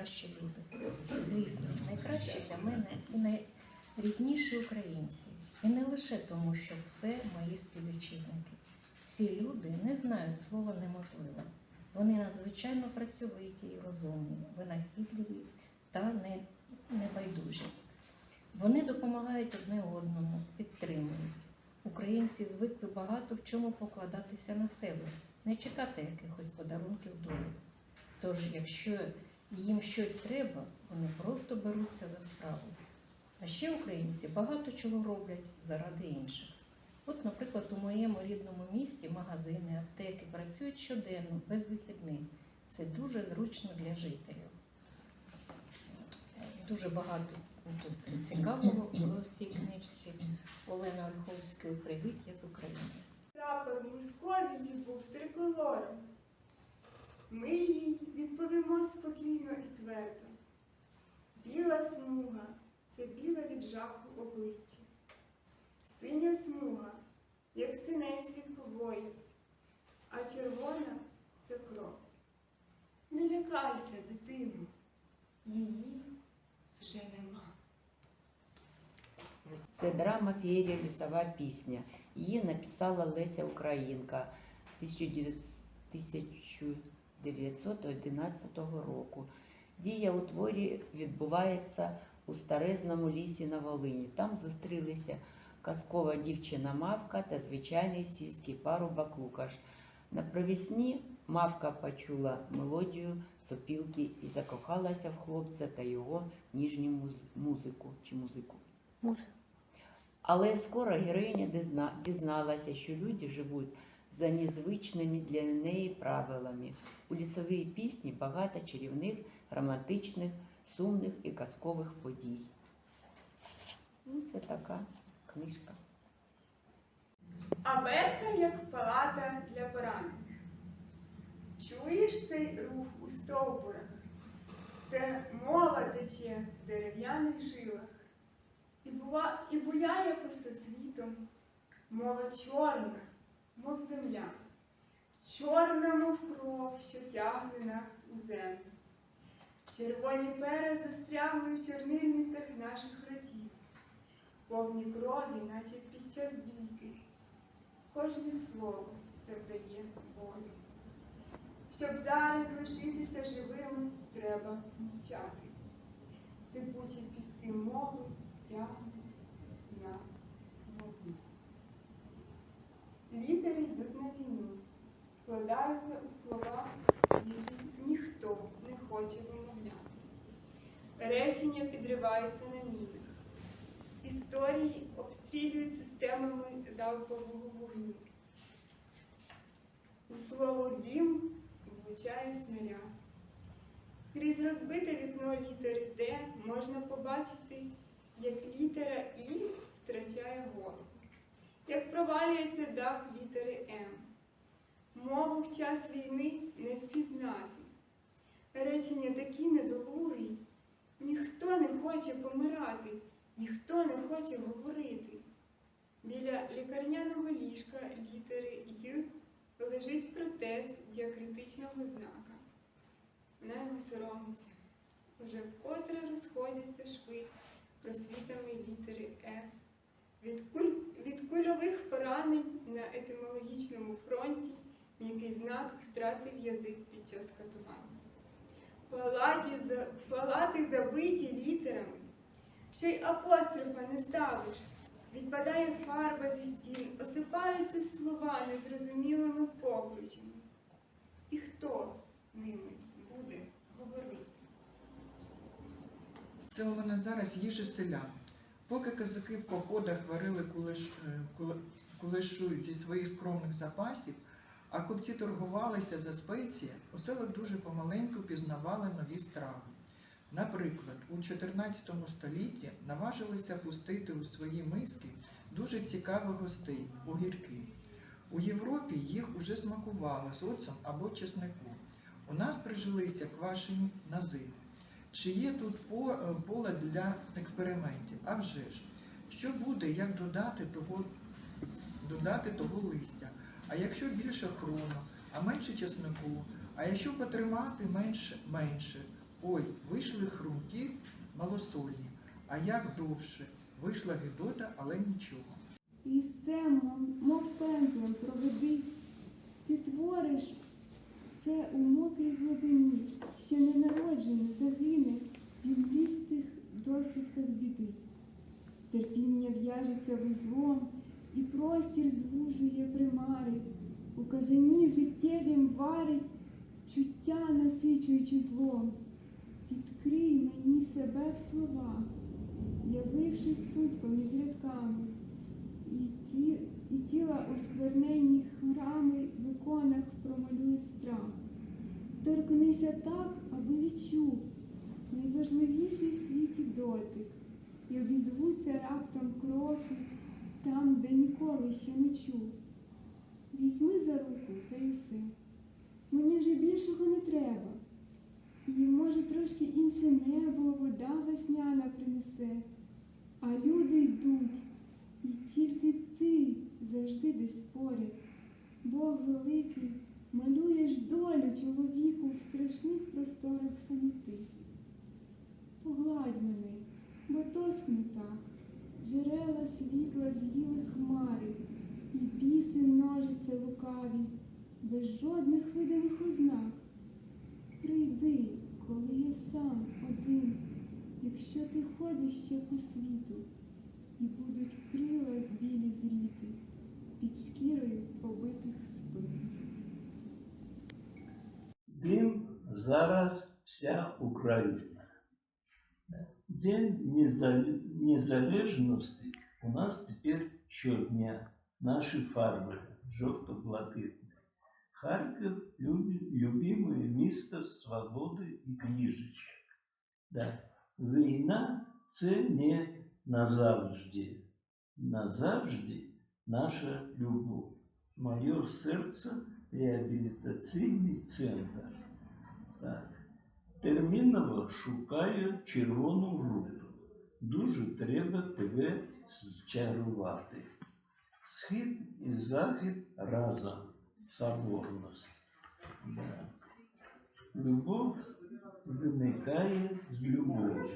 найкращі люди. Звісно, найкращі для мене і найрідніші українці. І не лише тому, що це мої співвітчизники. Ці люди не знають слова неможливе. Вони надзвичайно працьовиті і розумні, винахідливі та небайдужі. Вони допомагають одне одному, підтримують. Українці звикли багато в чому покладатися на себе, не чекати якихось подарунків долі. Тож, якщо їм щось треба, вони просто беруться за справу. А ще українці багато чого роблять заради інших. От, наприклад, у моєму рідному місті магазини, аптеки працюють щоденно, без вихідних. Це дуже зручно для жителів. Дуже багато тут цікавого в цій книжці. Олена Ольховської Привіт, я з України. Прапор Московії був триколором. Ми їй відповімо спокійно і твердо. Біла смуга це біле від жаху обличчя. Синя смуга, як синець від побоїв, а червона це кров. Не лякайся, дитино, її вже нема. Це драма Феєрія Лісова пісня. Її написала Леся Українка 1911 року. Дія у творі відбувається у старезному лісі на Волині. Там зустрілися казкова дівчина Мавка та звичайний сільський парубок Лукаш. На провісні Мавка почула мелодію сопілки і закохалася в хлопця та його ніжню музику чи музику. Але скоро героїня дізналася, що люди живуть за незвичними для неї правилами. У лісовій пісні багато чарівних, романтичних, сумних і казкових подій. Ну, це така книжка. Абетка як палата для поранених. Чуєш цей рух у стовбурах? Це мова тече в дерев'яних жилах. І, бува, і буяє пустосвітом. Мова чорна, мов земля. Чорна, мов кров, що тягне нас у землю. Червоні пера застрягли в чорнильницях наших ротів, повні крові, наче під час бійки. Кожне слово завдає болю. Щоб зараз лишитися живими, треба мовчати. Сипучі піски мови тягнуть нас в вогню. Літери йдуть на війну, складаються у слова, ніхто не хоче вимовляти. Речення підриваються на мінах. Історії обстрілюють системами залпового вогню. У слово дім влучає снаряд. Крізь розбите вікно літери Д можна побачити, як літера І втрачає голову, як провалюється дах літери М. Мову в час війни не впізнати. Речення такі недолугі, ніхто не хоче помирати, ніхто не хоче говорити. Біля лікарняного ліжка літери Й лежить протез діакритичного знака. Вона його соромиться. Уже вкотре розходяться шви просвітами літери Ф. Від, куль... від кульових поранень на етимологічному фронті м'який знак втратив язик під час катування. Палаті. Палати забиті літерами, що й апострофа не ставиш. Відпадає фарба зі стін, осипаються слова незрозумілими покличами. І хто ними буде говорити? Це вона зараз їжа селян. Поки козаки в походах варили кулеш, е, кулешу зі своїх скромних запасів, а купці торгувалися за спеції, у селах дуже помаленьку пізнавали нові страви. Наприклад, у 14 столітті наважилися пустити у свої миски дуже цікавих гостей огірки. У Європі їх уже смакували з або чеснику. У нас прижилися квашені нази. Чи є тут е, поле для експериментів? А вже ж, що буде, як додати того, додати того листя? А якщо більше хрону, а менше чеснику, а якщо потримати менше, менше, Ой, вийшли хрумкі, малосольні, а як довше, вийшла Гедота, але нічого. Різцем, мов- мов пензлем проведи. Ти твориш це у мокрій глибині, ще не народжений, загине в юлістих досвідках біди. Терпіння в'яжеться вузлом, і простір звужує примари. У казані життєвім варить, чуття насичуючи злом. Відкрий мені себе в словах, явившись суть поміж рядками і, ті, і тіла осквернені храми в іконах промалює страх. Торкнися так, аби відчув найважливіший в світі дотик, і обізвуться раптом кроки там, де ніколи ще не чув. Візьми за руку та й усе. Мені вже більшого не треба. І може трошки інше небо, вода весняна принесе, а люди йдуть. І тільки ти завжди десь поряд. Бог великий, малюєш долю чоловіку в страшних просторах самоти. Погладь мене, бо тоскну так, джерела світла з'їли хмари, і біси множаться лукаві, без жодних видимих ознак. Прийди, коли я сам один, якщо ти ходиш ще по світу і будуть крила білі зріти під шкірою побитих спин. Дим зараз вся Україна. День незале- незалежності у нас тепер щодня. Наші фарби жовто-блакитні. Харків любі- любимое місто свободи і книжечок. Да. Війна це не назавжди. Назавжди наша любов. Моє серце реабілітаційний центр. Так. Терміново шукаю червону руту. Дуже треба тебе зчарувати. Схід і захід разом. Соборність. Да. Любов виникає з любові.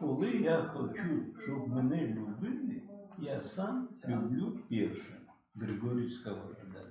Коли я хочу, щоб мене любили, я сам люблю першим. Григорій Сковорода.